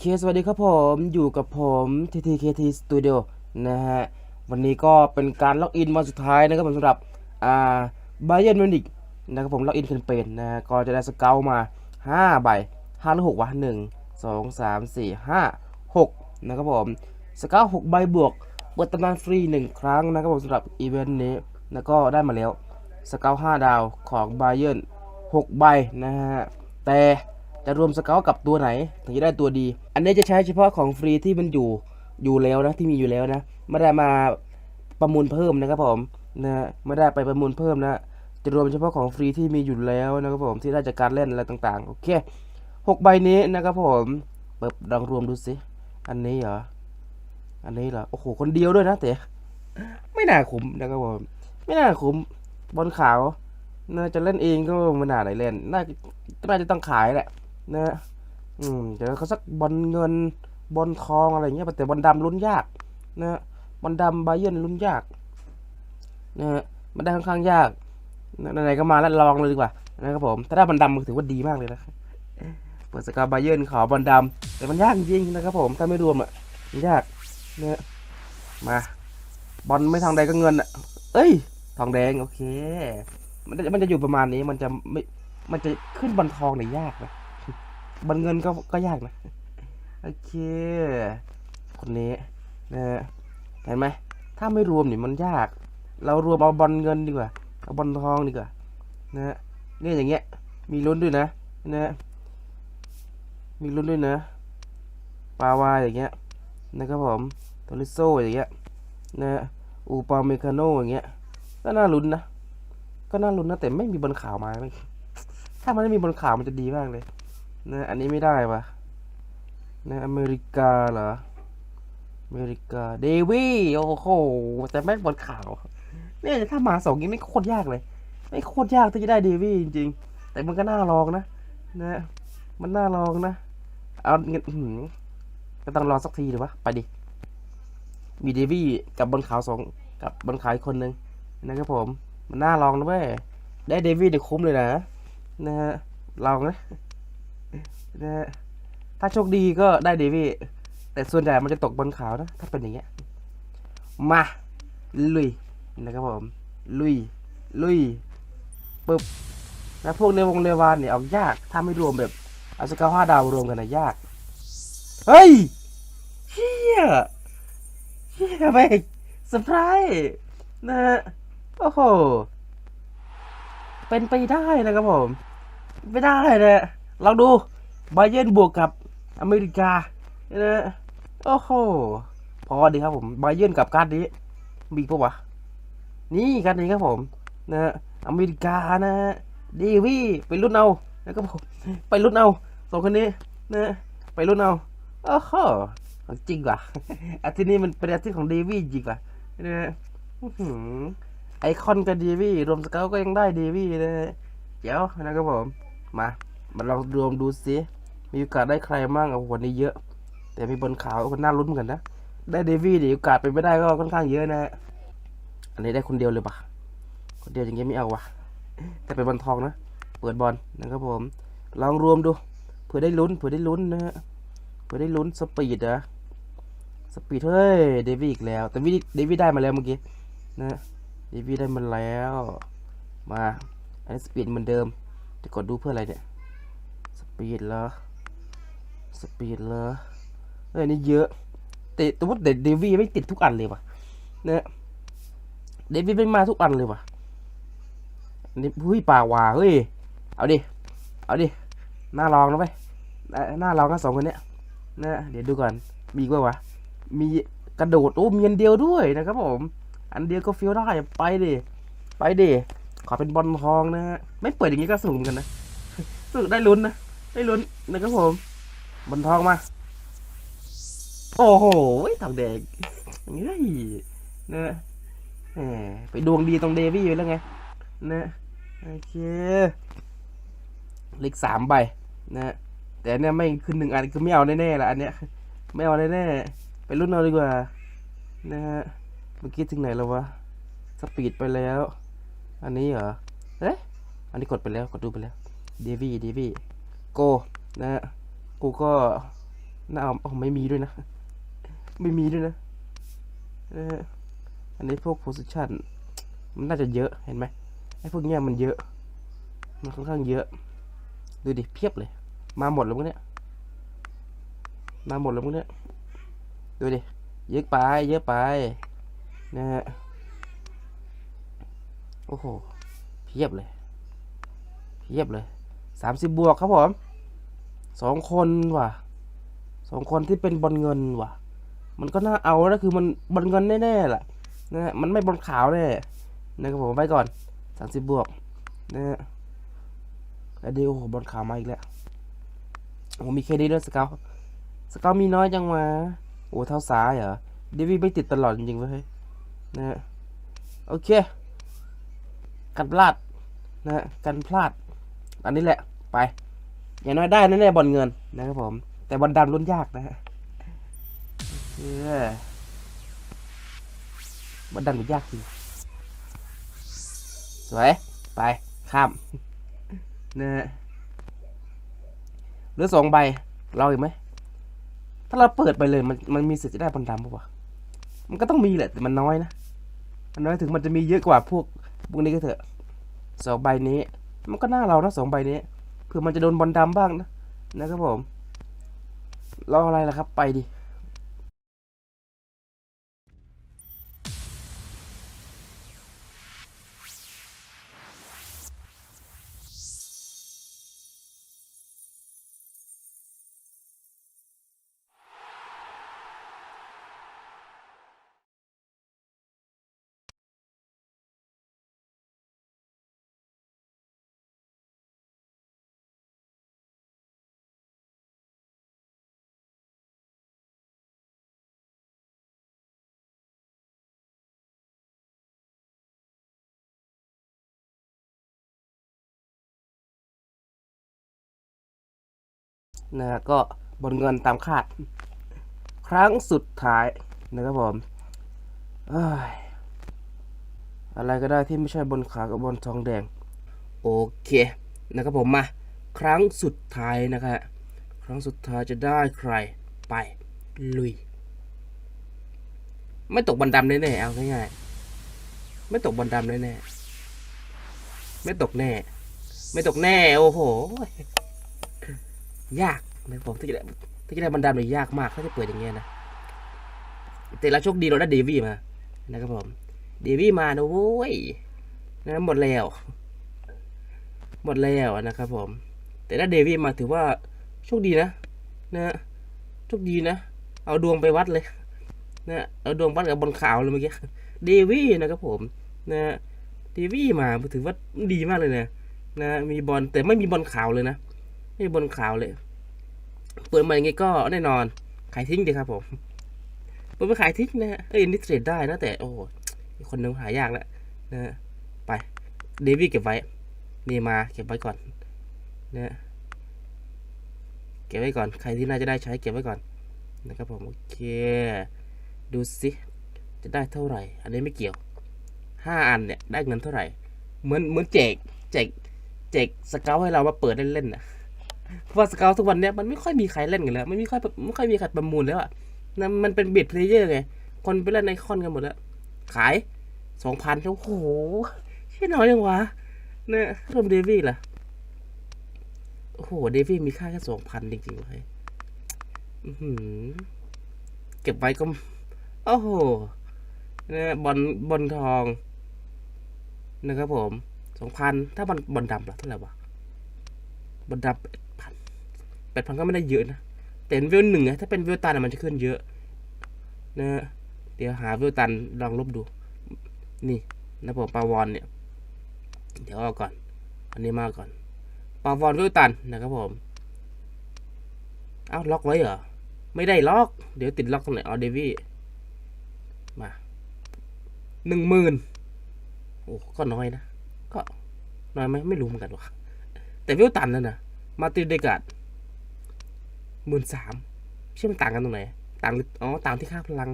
เคสวัสดีครับผมอยู่กับผม TTKT Studio นะฮะ วันนี้ก็เป็นการล็อกอินวันสุดท้ายนะครับผมสำหรับอ่าบเ r n m มิวนิกนะครับผมล็อกอินแคมเปญนะก็จะได้สเกลมา 5 ใบ5หรือ6วะ1 2 3 4 5 6 นะครับผมสเกล6ใบบวกเปิดตำนานฟรี 1 ครั้งนะครับผมสำหรับอีเวนต์นี้แล้วก็ได้มาแล้วสเกล5ดาวของบ y เ r n 6ใบนะฮะแต่ จะรวมสเกลกับตัวไหนถึงจะได้ตัวดี อันนี้จะใช้เฉพาะของฟรีที่มันอยู่อยู่แล้วนะที่มีอยู่แล้วนะไม่ได้มาประมูลเพิ่มนะครับผมนะไม่ได้ไปประมูลเพิ่มนะ จะรวมเฉพาะของฟรีที่มีอยู่แล้วนะครับผมที่ได้จากการเล่นอะไรต่างๆโอเคหกใบนี้นะครับผมเปิดลองรวมดูสิอันนี้เหรออันนี้เหรอโอ้โหคนเดียวด้วยนะเต๋ไม่น่าคุ้มนะครับผมไม่น่าคุ้มบอลขาวน่าจะเล่นเองก็ไม่น่าได้เล่นน่าน่าจะต้องขายแหละ นะ อืมเดี๋ยวเขาสักบอลเงินบอลทองอะไรเงี้ยแต่บอลดำลุ้นยากนะบอลดำบาเยนลุ้นยากนะฮะมันได้ค่อนข้างยากไหนๆก็มาแล้วลองเลยดีกว่านะครับผมถ้าได้บอลดำถือว่าดีมากเลยนะเปิดสกาบาเยนขอบอลดำแต่มันยากจริงนะครับผมถ้าไม่รวมอะมันยากนี่ยมา บอลไม่ทองแดก็เงินอะ เอ้ย ทองแดงโอเค มันจะมันจะอยู่ประมาณนี้มันจะไม่มันจะขึ้นบอลทองเนี่ยยากนะ บอลเงินก็ก็ยากนะ โอเค คนนี้นะฮะเห็นไหมถ้าไม่รวมเนี่ยมันยาก เรารวมเอาบอลเงินดีกว่า เอาบอลทองดีกว่า นะฮะเนี่ยอย่างเงี้ย มีลุ้นด้วยนะ นะฮะมีลุ้นด้วยนะ ปาวาอย่างเงี้ย นะครับผมโทริโซอย่างเงี้ย นะฮะอูปาเมคาโนอย่างเงี้ย ก็น่าลุ้นนะ ก็น่าลุ้นนะแต่ไม่มีบอลขาวมาไม่ถ้ามันไม่มีบอลขาวมันจะดีมากเลย นะอันนี้ไม่ได้ปะนะอเมริกาเหรอ อเมริกา เดวี่โอ้โห แต่แม่งบอลขาว เนี่ยถ้ามาสองนี้ไม่โคตรยากเลย ไม่โคตรยากที่จะได้เดวี่จริง ๆ แต่มันก็น่าลองนะ นะ มันน่าลองนะ เอาเงินก็ต้องรอสักทีหรือวะ ไปดิ มีเดวี่กับบอลขาวสองกับบอลขาวอีกคนนึงนะครับผม มันน่าลองนะเว้ย ได้เดวี่เดี๋ยวคุ้มเลยนะ นะฮะลองนะ ถ้าโชคดีก็ได้เดวี่ แต่ส่วนใหญ่มันจะตกบอลขาวนะ ถ้าเป็นอย่างเงี้ย มา ลุยนะครับผม ลุย ลุยปึ๊บแล้วพวกเรวงเรวานเนี่ยออกยาก ถ้าไม่รวมแบบอาสกาห้าดาวรวมกันนะยาก เฮ้ยเฮียเฮียไปเซอร์ไพรส์นะฮะโอ้โห เป็นไปได้นะครับผม ไม่ได้นะ ลองดูไบเยนบวกกับอเมริกานะโอ้โหพอดีครับผมไบเยนกับการดนี้มีปะวะนี่กันนี้ครับผมนะฮะอเมริกานะฮะดีวี่ไปรุ่นเอานะครับผมไปรุ่นเอาสองคนนี้นะไปรุ่นเอาโอ้โหจริงว่ะอาทิตย์นี้มันเป็นอาทิตย์ของเดวี่จริงว่ะนะไอคอนกับเดวี่รวมสเกลก็ยังได้เดวี่นะฮะเดี๋ยวนะครับผมมา มาลองรวมดูสิมีโอกาสได้ใครมั่งเอาวันนี้เยอะ แต่มีบนขาวคนน่าลุ้นเหมือนกันนะ ได้เดวี่ดีโอกาสเป็นไม่ได้ก็ค่อนข้างเยอะนะฮะอันนี้ได้คนเดียวเลยปะคนเดียวอย่างเงี้ยไม่เอาวะแต่เป็นบอลทองนะ เปิดบอลนะครับผม ลองรวมดู เผื่อได้ลุ้น เผื่อได้ลุ้นนะฮะ เผื่อได้ลุ้นสปีดนะ สปีดเฮ้ย เดวี่อีกแล้ว แต่วิเดวี่ได้มาแล้วเมื่อกี้นะ เดวี่ได้มาแล้ว มา อันนี้สปีดเหมือนเดิม จะกดดูเพื่ออะไรเนี่ย ปีดเหรอสปีดเหรอเอ้ยนี่เยอะแต่แต่ว่าเดวี่ไม่ติดทุกอันเลยว่ะนะเดวิดไม่มาทุกอันเลยว่ะนี่เฮ้ยป่าวาเฮ้ยเอาดิเอาดิน่าลองนะไปน่าลองกันสองคนเนี้ยนะเดี๋ยวดูก่อนมีกว่าวะมีกระโดดโอ้มีอันเดียวด้วยนะครับผม อันเดียวก็ฟี้ยวได้ไปดิไปดิขอเป็นบอลทองนะฮะไม่เปิดอย่างงี้ก็สนุกเหมือนกันนะสนุกได้ลุ้นนะ ได้ลุ้นนะครับผมบอลทองมา โอ้โหทองแดงเฮ้ยนะไปดวงดีตรงเดวี่อยู่แล้วไงนะโอเคเลขสามใบนะแต่เนี่ยไม่ขึ้นหนึ่งอันคือไม่เอาแน่ๆละอันเนี้ยไม่เอาแน่ๆไปรุ่นเอาดีกว่านะฮะเมื่อกี้ถึงไหนแล้ววะสปีดไปแล้ว อันนี้เหรอเอ๊ะอันนี้กดไปแล้วกดดูไปแล้วเดวี่เดวี่ โกนะฮะกูก็น่าเอาอ๋อไม่มีด้วยนะ ไม่มีด้วยนะอออันนี้พวก position มันน่าจะเยอะเห็นไหมไอ้พวกเนี้ยมันเยอะ มันค่อนข้างเยอะ ดูดิเพียบเลย มาหมดแล้วมั้งเนี่ยมาหมดแล้วมั้งเนี่ยดูดิเยอะไปเยอะไปนะฮะโอ้โหเพียบเลยเพียบเลยสามสิบบวกครับผม สองคนว่ะสองคนที่เป็นบอลเงินว่ะ มันก็น่าเอานะคือมันบอลเงินแน่ๆแหละนะฮะมันไม่บอลขาวแน่นะครับผมไปก่อนสามสิบบวกนะฮะแล้วดีโอ้โหบอลขาวมาอีกแล้วโอ้มีเคดิตด้วยสเกลสเกลมีน้อยจังวะโอ้เท่าซ้ายเหรอเดวี่ไม่ติดตลอดจริงๆเว้ยนะฮะโอเค กันพลาดนะฮะกันพลาด อันนี้แหละไป อย่างน้อยได้แน่ๆบอลเงินนะครับผม แต่บอลดำรุ่นยากนะฮะบอลดำรุ่นยากจริงสวย ไป ข้ามนะฮะหลือสองใบ เราอีกไหม ถ้าเราเปิดไปเลยมันมันมีสิทธิ์จะได้บอลดำปะวะมันก็ต้องมีแหละแต่มันน้อยนะมันน้อยถึงมันจะมีเยอะกว่าพวกพวกนี้ก็เถอะสองใบนี้ มันก็น่าเรานะสองใบนี้ เผื่อมันจะโดนบอลดำบ้างนะนะครับผมรออะไรล่ะครับ ไปดิ นะก็บนเงินตามคาด ครั้งสุดท้ายนะครับผมเอ้ยอะไรก็ได้ที่ไม่ใช่บนขากับบนทองแดง โอเคนะครับผมมา ครั้งสุดท้ายนะครับครั้งสุดท้ายจะได้ใครไปลุย ไม่ตกบันดำแน่ๆเอาง่ายๆไม่ตกบันดำแน่ๆไม่ตกแน่ ไม่ตกแน่ โอ้โห ยากนะผมที่จะได้ที่จะได้บันดาลเนี่ยยากมากถ้าจะเปิดอย่างเงี้ยนะแต่ละโชคดีเราได้เดวี่มา นะครับผมเดวี่มานะโว้ยนะหมดแล้ว หมดแล้วนะครับผม แต่ถ้าเดวี่มาถือว่าโชคดีนะ นะโชคดีนะ เอาดวงไปวัดเลย นะเอาดวงวัดกับบอลขาวเลยเมื่อกี้เดวี่นะครับผม นะเดวี่มาถือว่าดีมากเลยนะนะมีบอลแต่ไม่มีบอลขาวเลยนะ ไม่บอลขาวเลยเปิดมาอย่างงี้ก็แน่นอน ขายทิ้งดีครับผมเปิดมาขายทิ้งนะฮะเอ้ยนี่เทรดได้นะแต่โอ้โหคนนึงหายากแล้วนะฮะไปเดวี่เก็บไว้เนมาเก็บไว้ก่อนนะฮะเก็บไว้ก่อน ใครที่น่าจะได้ใช้เก็บไว้ก่อนนะครับผมโอเค ดูสิจะได้เท่าไหร่ อันนี้ไม่เกี่ยวห้าอันเนี่ยได้เงินเท่าไหร่ เหมือนเหมือนแจกแจกแจกสเกลให้เรามาเปิดเล่นๆนะ เพราะว่าสเกลทุกวันเนี้ยมันไม่ค่อยมีใครเล่นกันแล้วไม่มีค่อยไม่ค่อยมีใครประมูลแล้วอะนะมันเป็นเบ็ดเพลเยอร์ไง คนไปเล่นในคอนกันหมดแล้ว ขายสองพันโอ้โหเชี่ยน้อยยังวะเนี่ยรวมเดวี่ล่ะ โอ้โห เดวี่มีค่าแค่สองพันจริงๆเลยเก็บไว้ก็ โอ้โหเนี่ยบอลบอลทองนะครับผมสองพันถ้าบอลบอลดำล่ะเท่าไหร่วะ บอลดำแปดพันแปดพันก็ไม่ได้เยอะนะ แต่เวลหนึ่งอะถ้าเป็นเวลตันมันจะขึ้นเยอะนะเดี๋ยวหาเวลตันลองลบดู นี่นะผมปาวอนเนี่ย เดี๋ยวเอาก่อน อันนี้มาก่อนปาวอนเวลตันนะครับผม เอ้าล็อกไว้เหรอ ไม่ได้ล็อก เดี๋ยวติดล็อกตรงไหนอ๋อเดวี่มาหนึ่งหมื่นโอ้ก็น้อยนะ ก็น้อยไหมไม่รู้เหมือนกันว่ะ แต่เวตันนั่นนะมาติเดกาดหมื่นสามเชื่อมันต่างกันตรงไหน ต่างอ๋อต่างที่ค่าพลัง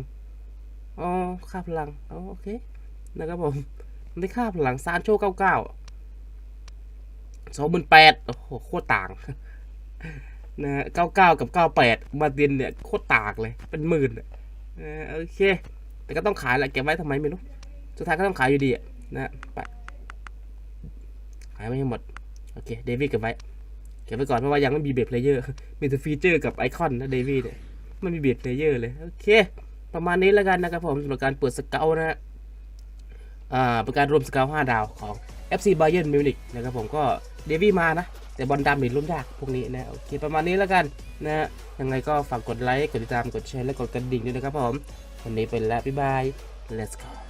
อ๋อ ค่าพลังอ๋อโอเค นะครับผมมันได้ค่าพลังซานโชเก้าเก้าสองหมื่นแปดโอ้โหโคตรต่างนะฮะเก้าเก้ากับเก้าแปดมาตินเนี่ยโคตรตากเลย เป็นหมื่นอะนะโอเค แต่ก็ต้องขายแหละเก็บไว้ทำไมไม่รู้ สุดท้ายก็ต้องขายอยู่ดีอะนะฮะไปขายไม่ให้หมด โอเคเดวี่เก็บไว้เก็บไว้ก่อนเพราะว่ายังไม่มีเบสเพลเยอร์มีแต่ฟีเจอร์กับไอคอนนะเดวี่เนี่ยไม่มีเบสเพลเยอร์เลยโอเค ประมาณนี้แล้วกันนะครับผมสำหรับการเปิดสเกลนะฮะอ่าเป็นการรวมสเกล5ดาวของ FC Bayern Munich นะครับผมก็เดวี่มานะแต่บอลดำนี่รุ่นยากพวกนี้นะโอเคประมาณนี้แล้วกันนะฮะยังไงก็ฝากกดไลค์กดติดตามกดแชร์และกดกระดิ่งด้วยนะครับผมวันนี้เป็นแล้วบ๊ายบาย let's go